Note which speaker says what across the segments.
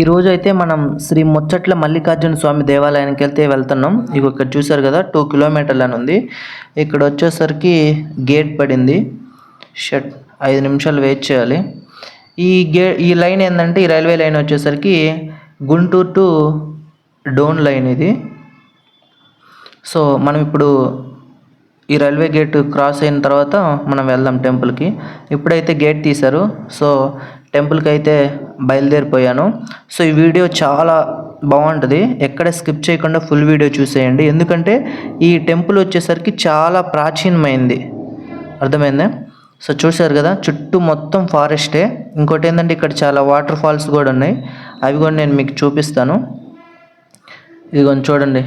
Speaker 1: ఈరోజు అయితే మనం శ్రీ ముచ్చట్ల మల్లికార్జున స్వామి దేవాలయానికి వెళ్తే వెళ్తున్నాం. ఇక ఇక్కడ చూసారు కదా టూ కిలోమీటర్లు అని ఉంది. ఇక్కడ వచ్చేసరికి గేట్ పడింది. షట్ ఐదు నిమిషాలు వెయిట్ చేయాలి. ఈ గే ఈ లైన్ ఏంటంటే ఈ రైల్వే లైన్ వచ్చేసరికి గుంటూరు టు డోన్ లైన్ ఇది. సో మనం ఇప్పుడు ఈ రైల్వే గేట్ క్రాస్ అయిన తర్వాత మనం వెళ్దాం టెంపుల్కి. ఇప్పుడైతే గేట్ తీశారు. సో టెంపుల్కి అయితే బయలుదేరిపోయాను. సో ఈ వీడియో చాలా బాగుంటుంది. ఎక్కడ స్కిప్ చేయకుండా ఫుల్ వీడియో చూసేయండి. ఎందుకంటే ఈ టెంపుల్ వచ్చేసరికి చాలా ప్రాచీనమైంది. అర్థమైందా? సో చూశారు కదా? చుట్టూ మొత్తం ఫారెస్టే. ఇంకోటి ఏంటంటే ఇక్కడ చాలా వాటర్ ఫాల్స్ కూడా ఉన్నాయి. అవి కూడా నేను మీకు చూపిస్తాను. ఇదిగోని చూడండి.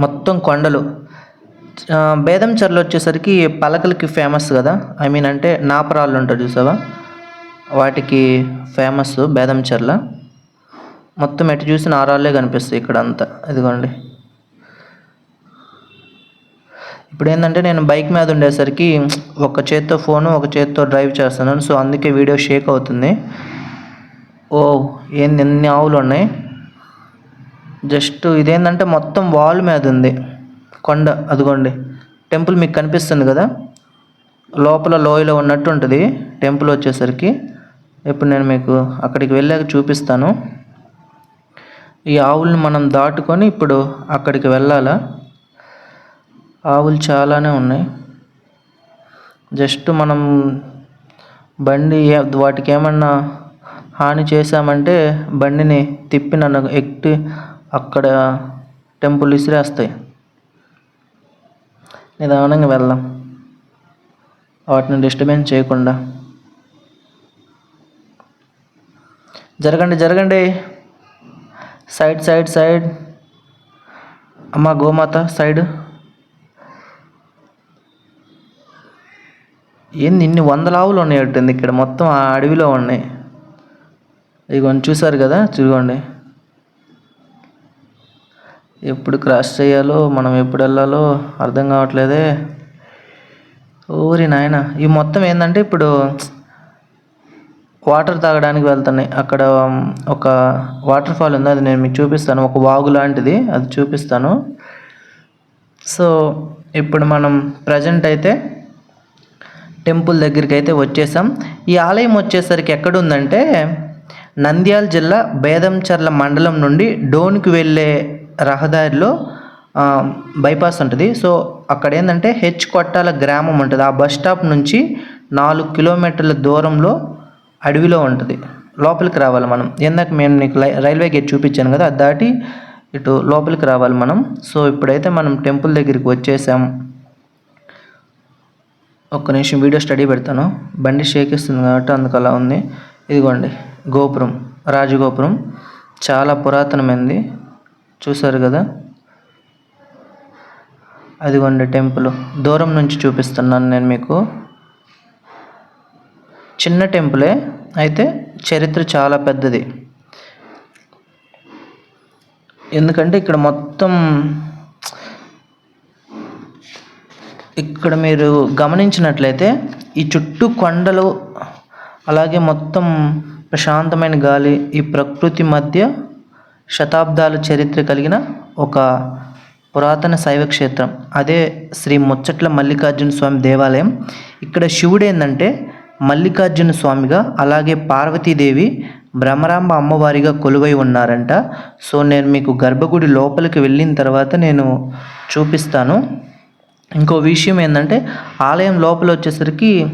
Speaker 1: మొత్తం కొండలు. ఆ, చర్లు వచ్చేసరికి పలకలకి ఫేమస్ కదా? ఐ మీన్ అంటే నాపరాళ్ళు ఉంటారు చూసావా? వాటికి ఫేమస్ బేదం చర్ల. మొత్తం ఎటు చూసిన ఆరాళ్ళే కనిపిస్తాయి ఇక్కడ అంతా ఇదిగోండి. ఇప్పుడు ఏంటంటే నేను బైక్ మీద ఉండేసరికి ఒక చేత్తో ఫోను ఒక చేత్తో డ్రైవ్ చేస్తున్నాను. సో అందుకే వీడియో షేక్ అవుతుంది. ఓ ఏంది ఎన్ని ఆవులు ఉన్నాయి? జస్ట్ ఇదేంటంటే మొత్తం వాల్ మీద ఉంది. కొండ అదిగోండి. టెంపుల్ మీకు కనిపిస్తుంది కదా? లోపల లోయలో ఉన్నట్టు ఉంటుంది టెంపుల్ వచ్చేసరికి. ఇప్పుడు నేను మీకు అక్కడికి వెళ్ళాక చూపిస్తాను. ఈ ఆవుల్ని మనం దాటుకొని ఇప్పుడు అక్కడికి వెళ్ళాలా? ఆవులు చాలానే ఉన్నాయి. జస్ట్ మనం బండి వాటికి ఏమన్నా హాని చేశామంటే బండిని తిప్పి నన్ను ఎక్కి అక్కడ టెంపుల్ విసిరేస్తాయి. నిదానంగా వెళ్దాం. వాటిని డిస్టర్బెన్స్ చేయకుండా. జరగండి జరగండి. Side side side. అమ్మ గోమాత సైడ్. ఏంది ఇన్ని వందల ఆవులు ఉన్నాయి ఇక్కడ? మొత్తం ఆ అడవిలో ఉన్నాయి. ఇదిగోండి చూసారు కదా చూడండి. ఎప్పుడు క్రాస్ చేయాలో మనం ఎప్పుడు వెళ్ళాలో అర్థం కావట్లేదే. ఊరి నాయన ఇవి మొత్తం ఏంటంటే ఇప్పుడు వాటర్ తాగడానికి వెళ్తున్నాయి. అక్కడ ఒక వాటర్ ఫాల్ ఉంది. అది నేను మీకు చూపిస్తాను. ఒక వాగు లాంటిది. అది చూపిస్తాను. సో ఇప్పుడు మనం ప్రజెంట్ అయితే టెంపుల్ దగ్గరికి అయితే వచ్చేసాం. ఈ ఆలయం వచ్చేసరికి ఎక్కడుందంటే నంద్యాల జిల్లా బేదంచర్ల మండలం నుండి డోన్కి వెళ్ళే రహదారిలో బైపాస్ ఉంటుంది. సో అక్కడ ఏంటంటే హెచ్ కొట్టాల గ్రామం ఉంటుంది. ఆ బస్ స్టాప్ నుంచి నాలుగు కిలోమీటర్ల దూరంలో అడవిలో ఉంటుంది. లోపలికి రావాలి మనం. ఇందాక మేము నీకు రైల్వే గేట్ చూపించాను కదా అది దాటి ఇటు లోపలికి రావాలి మనం. సో ఇప్పుడైతే మనం టెంపుల్ దగ్గరికి వచ్చేసాం. ఒక్క నిమిషం వీడియో స్టడీ పెడతాను. బండి షేక్ ఇస్తుంది కాబట్టి అందుకు అలా ఉంది. ఇదిగోండి గోపురం రాజగోపురం. చాలా పురాతనమైంది. చూసారు కదా? అదిగోండి టెంపుల్. దూరం నుంచి చూపిస్తున్నాను నేను మీకు. చిన్న టెంపులే అయితే చరిత్ర చాలా పెద్దది. ఎందుకంటే ఇక్కడ మొత్తం ఇక్కడ మీరు గమనించినట్లయితే ఈ చుట్టూ కొండలు అలాగే మొత్తం ప్రశాంతమైన గాలి ఈ ప్రకృతి మధ్య శతాబ్దాల చరిత్ర కలిగిన ఒక పురాతన శైవ క్షేత్రం. అదే శ్రీ ముచ్చట్ల మల్లికార్జున స్వామి దేవాలయం. ఇక్కడ శివుడు ఏంటంటే మల్లికార్జున స్వామిగా అలాగే పార్వతీదేవి భ్రమరాంబ అమ్మవారిగా కొలువై ఉన్నారంట. సో నేను మీకు గర్భగుడి లోపలికి వెళ్ళిన తర్వాత నేను చూపిస్తాను. ఇంకో విషయం ఏంటంటే ఆలయం లోపల వచ్చేసరికి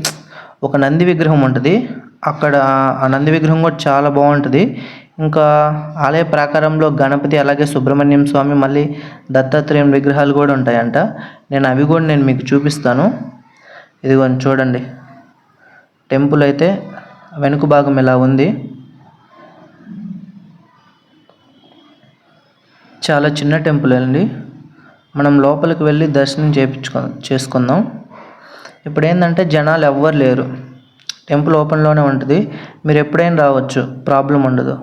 Speaker 1: ఒక నంది విగ్రహం ఉంటుంది. అక్కడ ఆ నంది విగ్రహం కూడా చాలా బాగుంటుంది. ఇంకా ఆలయ ప్రాకారంలో గణపతి అలాగే సుబ్రహ్మణ్యం స్వామి మళ్ళీ దత్తాత్రేయం విగ్రహాలు కూడా ఉంటాయంట. నేను అవి కూడా నేను మీకు చూపిస్తాను. ఇదిగోండి చూడండి. టెంపుల్ అయితే వెనుక భాగం ఇలా ఉంది? చాలా చిన్న టెంపుల్ అండి. మనం లోపలికి వెళ్ళి దర్శనం చేయించుకో చేసుకుందాం. ఇప్పుడు ఏంటంటే జనాలు ఎవ్వరు లేరు. టెంపుల్ ఓపెన్లోనే ఉంటుంది. మీరు ఎప్పుడైనా రావచ్చు. ప్రాబ్లం ఉండదు.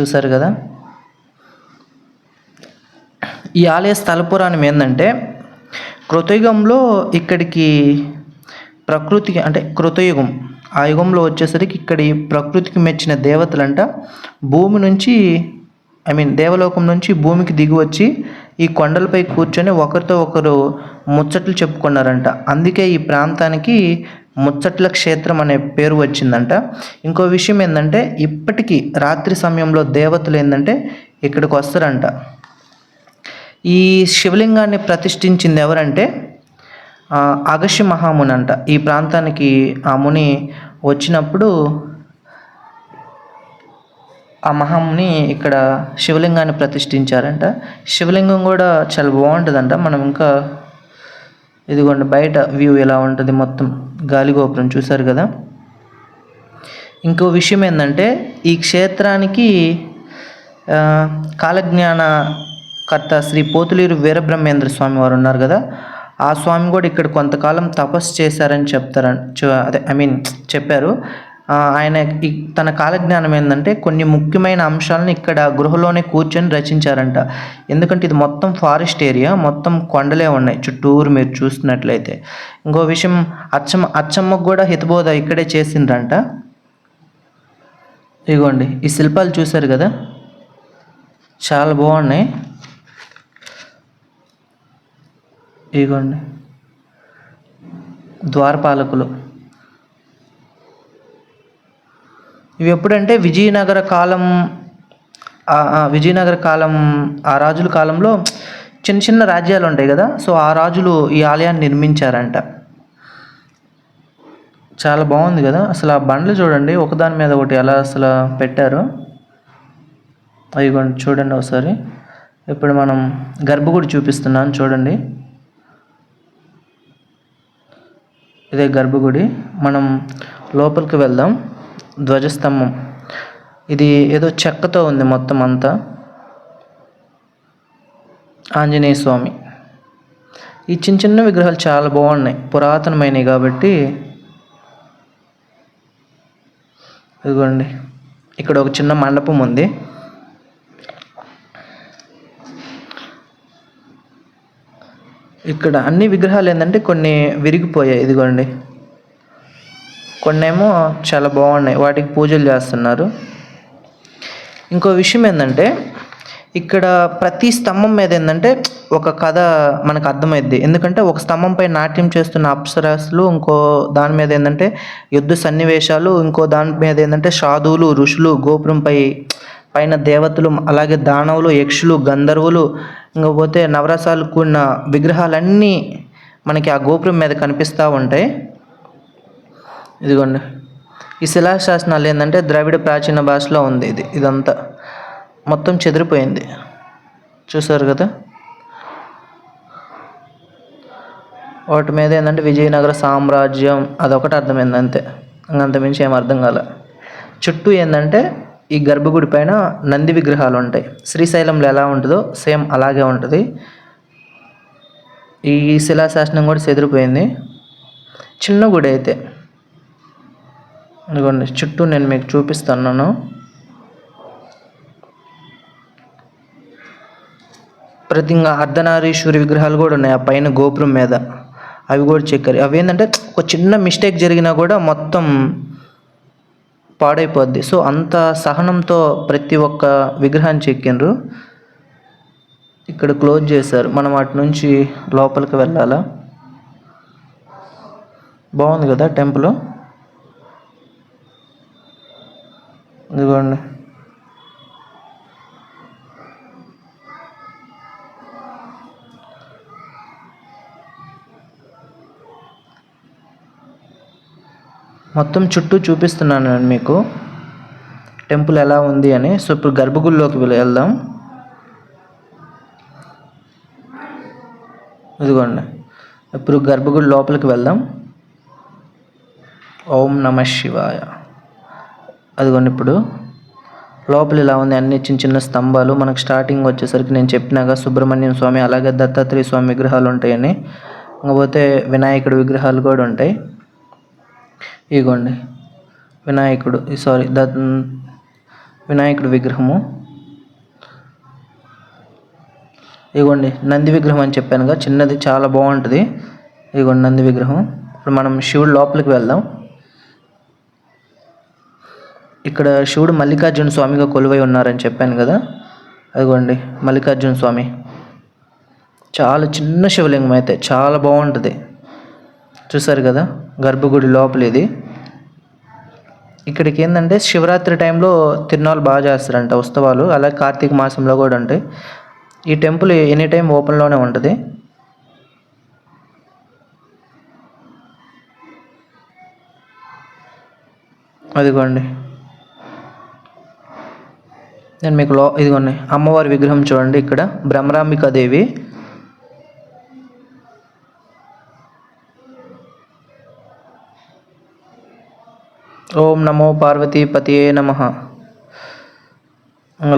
Speaker 1: చూసారు కదా? ఈ ఆలయ స్థల పురాణం ఏంటంటే కృతయుగంలో ఇక్కడికి ప్రకృతికి అంటే కృతయుగం. ఆ యుగంలో వచ్చేసరికి ఇక్కడ ఈ ప్రకృతికి మెచ్చిన దేవతలంట. భూమి నుంచి ఐ మీన్ దేవలోకం నుంచి భూమికి దిగి వచ్చి ఈ కొండలపై కూర్చొని ఒకరితో ఒకరు ముచ్చట్లు చెప్పుకున్నారంట. అందుకే ఈ ప్రాంతానికి ముచ్చట్ల క్షేత్రం అనే పేరు వచ్చిందంట. ఇంకో విషయం ఏంటంటే ఇప్పటికీ రాత్రి సమయంలో దేవతలు ఏంటంటే ఇక్కడికి వస్తారంట. ఈ శివలింగాన్ని ప్రతిష్ఠించింది ఎవరంటే అగస్య మహాముని అంట. ఈ ప్రాంతానికి ఆ ముని వచ్చినప్పుడు ఆ మహాముని ఇక్కడ శివలింగాన్ని ప్రతిష్ఠించారంట. శివలింగం కూడా చాలా బాగుంటుందంట. మనం ఇంకా ఇదిగోండి బయట వ్యూ ఎలా ఉంటుంది మొత్తం గాలిగోపురం చూశారు కదా? ఇంకో విషయం ఏంటంటే ఈ క్షేత్రానికి కాలజ్ఞాన కాలజ్ఞానకర్త శ్రీ పోతులూరు వీరబ్రహ్మేంద్ర స్వామి వారు ఉన్నారు కదా? ఆ స్వామి కూడా ఇక్కడ కొంతకాలం తపస్సు చేశారని చెప్తారని అదే ఐ మీన్ చెప్పారు. ఆయన ఈ తన కాలజ్ఞానం ఏంటంటే కొన్ని ముఖ్యమైన అంశాలను ఇక్కడ గృహలోనే కూర్చొని రచించారంట. ఎందుకంటే ఇది మొత్తం ఫారెస్ట్ ఏరియా మొత్తం కొండలే ఉన్నాయి చుట్టూరు మీరు చూస్తున్నట్లయితే. ఇంకో విషయం అచ్చమ్మ అచ్చమ్మకు కూడా హితబోధ ఇక్కడే చేసిండ్రంట. ఇదిగోండి ఈ శిల్పాలు చూశారు కదా? చాలా బాగున్నాయి. ఇదిగోండి ద్వారపాలకులు. ఇవి ఎప్పుడంటే విజయనగర కాలం విజయనగర కాలం ఆ రాజుల కాలంలో చిన్న చిన్న రాజ్యాలు ఉంటాయి కదా సో ఆ రాజులు ఈ ఆలయాన్ని నిర్మించారంట. చాలా బాగుంది కదా అసలు ఆ బండ్లు చూడండి ఒకదాని మీద ఒకటి ఎలా అసలు పెట్టారు. అయ్యిగోండి చూడండి ఒకసారి. ఇప్పుడు మనం గర్భగుడి చూపిస్తున్నాను చూడండి. ఇదే గర్భగుడి. మనం లోపలికి వెళ్దాం. ధ్వజస్తంభం. ఇది ఏదో చెక్కతో ఉంది మొత్తం అంతా. ఆంజనేయ స్వామి. ఈ చిన్న చిన్న విగ్రహాలు చాలా బాగున్నాయి. పురాతనమైనవి కాబట్టి ఇదిగోండి. ఇక్కడ ఒక చిన్న మండపం ఉంది. ఇక్కడ అన్ని విగ్రహాలు ఏంటంటే కొన్ని విరిగిపోయాయి ఇదిగోండి. కొన్నేమో చాలా బాగున్నాయి వాటికి పూజలు చేస్తున్నారు. ఇంకో విషయం ఏంటంటే ఇక్కడ ప్రతి స్తంభం మీద ఏంటంటే ఒక కథ మనకు అర్థమైద్ది. ఎందుకంటే ఒక స్తంభంపై నాట్యం చేస్తున్న అప్సరాసులు ఇంకో దాని మీద ఏంటంటే యుద్ధ సన్నివేశాలు ఇంకో దాని మీద ఏంటంటే సాధువులు ఋషులు గోపురంపై పైన దేవతలు అలాగే దానవులు యక్షులు గంధర్వులు ఇంకపోతే నవరసాలు కూడిన విగ్రహాలన్నీ మనకి ఆ గోపురం మీద కనిపిస్తూ ఉంటాయి. ఇదిగోండి. ఈ శిలాశాసనాలు ఏంటంటే ద్రావిడ ప్రాచీన భాషలో ఉంది ఇది. ఇదంతా మొత్తం చెదిరిపోయింది. చూసారు కదా? వాటి మీద ఏంటంటే విజయనగర సామ్రాజ్యం అదొకటి అర్థమైంది అంతే. అంత మించి ఏం అర్థం కాలే. చుట్టూ ఏంటంటే ఈ గర్భగుడి పైన నంది విగ్రహాలు ఉంటాయి. శ్రీశైలంలో ఎలా ఉంటుందో సేమ్ అలాగే ఉంటుంది. ఈ శిలాశాసనం కూడా చెదిరిపోయింది. చిన్న గుడి అయితే. ఇదిగోండి చుట్టూ నేను మీకు చూపిస్తున్నాను. ప్రతి ఇంకా అర్ధనారీశ్వరి విగ్రహాలు కూడా ఉన్నాయి ఆ పైన గోపురం మీద. అవి కూడా చెక్కారు. అవి ఏంటంటే ఒక చిన్న మిస్టేక్ జరిగినా కూడా మొత్తం పాడైపోద్ది. సో అంత సహనంతో ప్రతి ఒక్క విగ్రహాన్ని చెక్కిండ్రు. ఇక్కడ క్లోజ్ చేశారు. మనం అటు నుంచి లోపలికి వెళ్ళాలా? బాగుంది కదా టెంపుల్? ఇదిగోండి. మొత్తం చుట్టూ చూపిస్తున్నాను నేను మీకు. టెంపుల్ ఎలా ఉంది అని. సో ఇప్పుడు గర్భగుడిలోకి వెళ్దాం. ఇదిగోండి. ఇప్పుడు గర్భగుడి లోపలికి వెళ్దాం. ఓం నమ శివాయ. అదిగోండి ఇప్పుడు. లోపల ఇలా ఉంది. అన్ని చిన్న చిన్న స్తంభాలు. మనకు స్టార్టింగ్ వచ్చేసరికి నేను చెప్పినాగా సుబ్రహ్మణ్యం స్వామి అలాగే దత్తాత్రేయ స్వామి విగ్రహాలు ఉంటాయని. ఇంకపోతే వినాయకుడి విగ్రహాలు కూడా ఉంటాయి. ఇగోండి. వినాయకుడు సారీ దత్ వినాయకుడి విగ్రహము. ఇగోండి నంది విగ్రహం అని చెప్పానుగా చిన్నది చాలా బాగుంటుంది. ఇగోండి నంది విగ్రహం. ఇప్పుడు మనం శివుడు లోపలికి వెళ్దాం. ఇక్కడ శివుడు మల్లికార్జున స్వామిగా కొలువై ఉన్నారని చెప్పాను కదా. అదిగోండి మల్లికార్జున స్వామి. చాలా చిన్న శివలింగం అయితే చాలా బాగుంటుంది. చూసారు కదా? గర్భగుడి లోపల ఇది ఇక్కడికి ఏంటంటే శివరాత్రి టైంలో తిరునాళ్ళు బాగా చేస్తారంట ఉత్సవాలు. అలాగే కార్తీక మాసంలో కూడా ఉంటాయి. ఈ టెంపుల్ ఎనీ టైం ఓపెన్లోనే ఉంటుంది. అదిగోండి. నేను మీకు లో ఇదిగోండి. అమ్మవారి విగ్రహం చూడండి ఇక్కడ. భ్రమరాంబికా ఓం నమో పార్వతీపతియే నమ.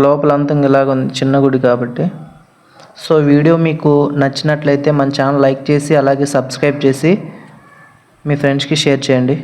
Speaker 1: లోపలంతా ఇలాగ ఉంది చిన్న గుడి కాబట్టి. సో వీడియో మీకు నచ్చినట్లయితే మన ఛానల్ లైక్ చేసి అలాగే సబ్స్క్రైబ్ చేసి మీ ఫ్రెండ్స్కి షేర్ చేయండి.